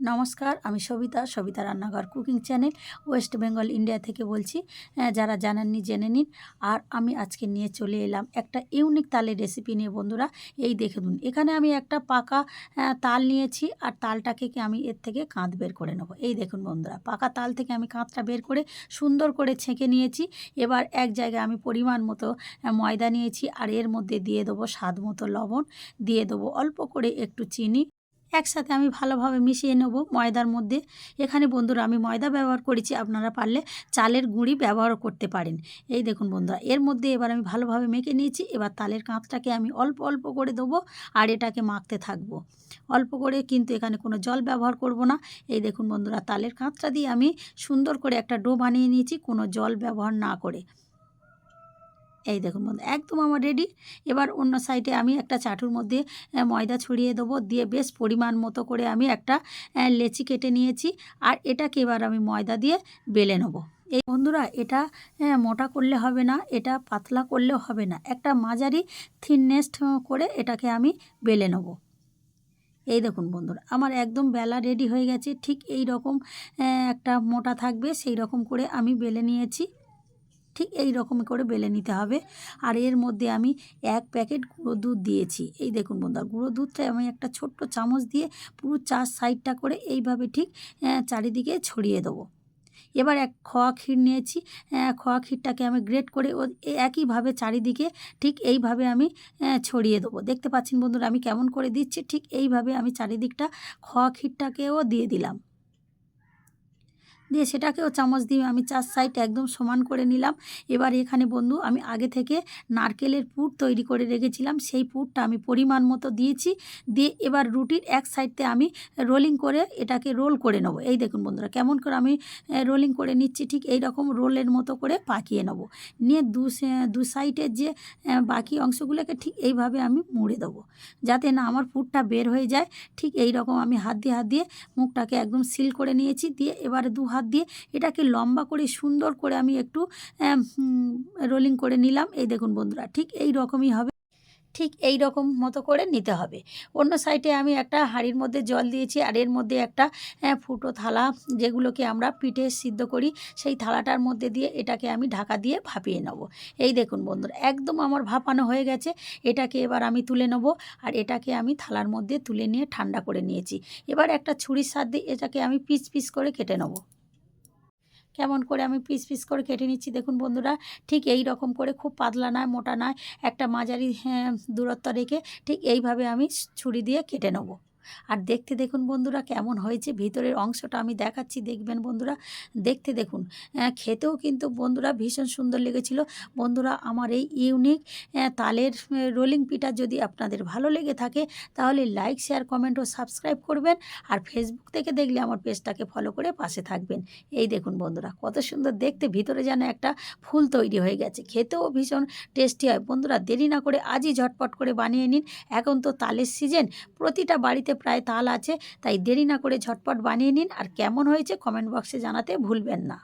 নমস্কার আমি সবিতা সবিতা রান্নাঘর cooking channel West Bengal India থেকে বলছি। আহ, যারা জানাননি জেনে নিন। আর আমি আজকে নিয়ে চলে এলাম একটা ইউনিক তালের রেসিপি নিয়ে বন্ধুরা। এই দেখে দিন এখানে আমি একটা পাকা তাল নিয়েছি আর তালটাকে আমি এর থেকে কাঁধ বের করে নেব। এই দেখুন বন্ধুরা পাকা তাল থেকে আমি কাঁধটা বের করে সুন্দর করে ছেঁকে নিয়েছি। এবার এক জায়গায় আমি পরিমাণ মতো ময়দা নিয়েছি আর এর মধ্যে দিয়ে দেবো স্বাদ মতো লবণ দিয়ে দেবো অল্প করে একটু চিনি। একসাথে আমি ভালোভাবে মিশিয়ে নেব ময়দার মধ্যে। এখানে বন্ধুরা, আমি ময়দা ব্যবহার করেছি, আপনারা পারলে চালের গুঁড়ি ব্যবহার করতে পারেন। এই দেখুন বন্ধুরা, এর মধ্যে এবার আমি ভালোভাবে মেখে নিয়েছি। এবার তালের কাঁচটাকে আমি অল্প অল্প করে দেবো আর এটাকে মাখতে থাকব। অল্প করে কিন্তু এখানে কোনো জল ব্যবহার করব না। এই দেখুন বন্ধুরা, তালের কাঁচটা দিয়ে আমি সুন্দর করে একটা ডো বানিয়ে নিয়েছি, কোনো জল ব্যবহার না করে। এই দেখুন বন্ধু, একদম আমার রেডি এবার অন্য সাইডে আমি একটা চাটুর মধ্যে ময়দা ছড়িয়ে দেবো। দিয়ে বেশ পরিমাণ মতো করে আমি একটা লেচি কেটে নিয়েছি। আর এটাকে এবার আমি ময়দা দিয়ে বেলে নেব। এই বন্ধুরা, এটা মোটা করলে হবে না, এটা পাতলা করলেও হবে না। একটা মাঝারি থিননেস্ট করে এটাকে আমি বেলে নেব। এই দেখুন বন্ধুরা, আমার একদম বেলা রেডি হয়ে গেছে। ঠিক এই রকম একটা মোটা থাকবে, সেই রকম করে আমি বেলে নিয়েছি। ঠিক এই রকম করে বেলে নিতে হবে। আর এর মধ্যে আমি এক প্যাকেট গুঁড়ো দুধ দিয়েছি। এই দেখুন বন্ধুরা, গুঁড়ো দুধটা আমি একটা ছোট্ট চামচ দিয়ে পুরো চার সাইডটা করে এইভাবে ঠিক চারিদিকে ছড়িয়ে দেবো। এবার এক খোয়া ক্ষীর নিয়েছি। খোয়া ক্ষীরটাকে আমি গ্রেট করে ও একইভাবে চারিদিকে ঠিক এইভাবে আমি ছড়িয়ে দেবো। দেখতে পাচ্ছেন বন্ধুরা, আমি কেমন করে দিচ্ছি, ঠিক এইভাবে আমি চারিদিকটা খোয়া ক্ষীরটাকেও দিয়ে দিলাম। দিয়ে সেটাকেও চামচ দিয়ে আমি চার সাইড একদম সমান করে নিলাম। এবার এখানে বন্ধু আমি আগে থেকে নারকেলের পুর তৈরি করে রেখেছিলাম। সেই পুরটা আমি পরিমাণ মতো দিয়েছি। দিয়ে এবার রুটির এক সাইডতে আমি রোলিং করে এটাকে রোল করে নেব। এই দেখুন বন্ধুরা কেমন করে আমি রোলিং করে নিচ্ছি। ঠিক এই রকম রোলের মতো করে পাকিয়ে নেব। নিয়ে দু দু সাইডের যে বাকি অংশগুলোকে ঠিক এইভাবে আমি মুড়ে দেবো। যাতে না আমার পুরটা বের হয়ে যায়। ঠিক এই রকম আমি হাত দিয়ে হাত দিয়ে মুখটাকে একদম সিল করে নিয়েছি। দিয়ে এবারে দু হাত দিয়ে এটাকে লম্বা করে সুন্দর করে আমি একটু রোলিং করে নিলাম। এই দেখুন বন্ধুরা, ঠিক এই রকমই হবে। ঠিক এই রকম মতো করে নিতে হবে। অন্য সাইডে আমি একটা হাঁড়ির মধ্যে জল দিয়েছি আর এর মধ্যে একটা ফুটো থালা যেগুলোকে আমরা পিঠে সিদ্ধ করি, সেই থালাটার মধ্যে দিয়ে এটাকে আমি ঢাকা দিয়ে ভাপিয়ে নেব। এই দেখুন বন্ধুরা, একদম আমার ভাপানো হয়ে গেছে। এটাকে এবার আমি তুলে নেব আর এটাকে আমি থালার মধ্যে তুলে নিয়ে ঠান্ডা করে নিয়েছি। এবার একটা ছুরির সাথে এটাকে আমি পিস পিস করে কেটে নেব। কেমন করে আমি পিস পিস করে কেটে নিচ্ছি। দেখুন বন্ধুরা ঠিক এই রকম করে খুব পাতলা নয় মোটা নয় একটা মাঝারি হ্যাঁ, দূরত্ব রেখে ঠিক এইভাবে আমি ছুরি দিয়ে কেটে নেব। আর দেখতে দেখুন বন্ধুরা কেমন হয়েছে, ভিতরের অংশটা আমি দেখাচ্ছি, দেখবেন বন্ধুরা। দেখতে দেখুন খেতেও কিন্তু বন্ধুরা ভীষণ সুন্দর লেগেছিল। বন্ধুরা, আমার এই ইউনিক তালের রোলিং পিঠা যদি আপনাদের ভালো লেগে থাকে, তাহলে লাইক, শেয়ার, কমেন্ট ও সাবস্ক্রাইব করবেন। আর ফেসবুক থেকে দেখলে আমার পেজটাকে ফলো করে পাশে থাকবেন। এই দেখুন বন্ধুরা, কত সুন্দর দেখতে, ভিতরে যেন একটা ফুল তৈরি হয়ে গেছে। খেতেও ভীষণ টেস্টি হয়। বন্ধুরা, দেরি না করে আজই ঝটপট করে বানিয়ে নিন। এখন তো তালের সিজন প্রতিটা বাড়িতে প্রায় তাল আছে, তাই দেরি না করে ঝটপট বানিয়ে নিন আর কেমন হয়েছে কমেন্ট বক্সে জানাতে ভুলবেন না।